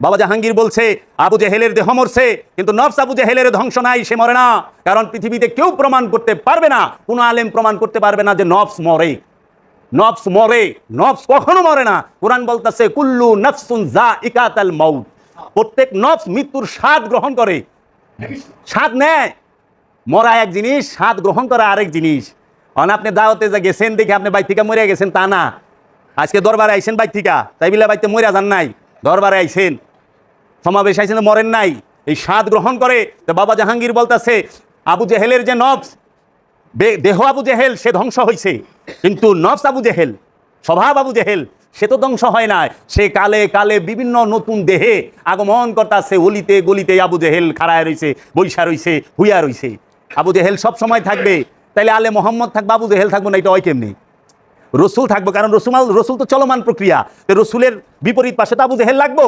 বাবা জাহাঙ্গীর বলছে, আবু জেহেলের দেহ মরছে, কিন্তু নফস আবু জেহেলের ধ্বংস নাই, সে মরে না। কারণ পৃথিবীতে কেউ প্রমাণ করতে পারবে না, কোনো আলেম প্রমাণ করতে পারবে না যে নফস মরে। নফস মরে, নফস কখনো মরে না। কোরআন বলতেছে, কুল্লু নফসুন জা ইকাতাল মাউত। প্রত্যেক নফস মৃত্যুর স্বাদ গ্রহণ করে। স্বাদ নেয়। মরা এক জিনিস, স্বাদ গ্রহণ করা আরেক জিনিস। অন, আপনি দাওয়াতে যা গেছেন, দেখে আপনি বাইর থেকে মরে গেছেন, তা না। আজকে দরবারে আইসেন বাইর থেকে। তাই বিলা বাইতে মরে যান নাই। দরবারে আইছেন সমাবেশ আইছেন তো মরেন নাই। এই স্বাদ গ্রহণ করে তো বাবা জাহাঙ্গীর বলতেছে, আবু জেহেলের যে নফস দেহ আবু জেহেল, সে ধ্বংস হয়েছে কিন্তু নফস আবু জেহেল, স্বভাব আবু জেহেল, সে তো ধ্বংস হয় না সে কালে কালে বিভিন্ন নতুন দেহে আগমন করতেছে, অলিতে গলিতে আবু জেহেল খাড়ায় রইছে, বৈশা রইছে, হুইয়া রইছে। আবু জেহেল সব সময় থাকবে। তাইলে আলে মোহাম্মদ থাকবে, আবু জেহেল থাকব না, এটা হয় কেমনি? রসুল থাকব, কারণ রসুমাল রসুল তো চলমান প্রক্রিয়া। তো রসুলের বিপরীত পাশে তো আবু জেহেল লাগবো।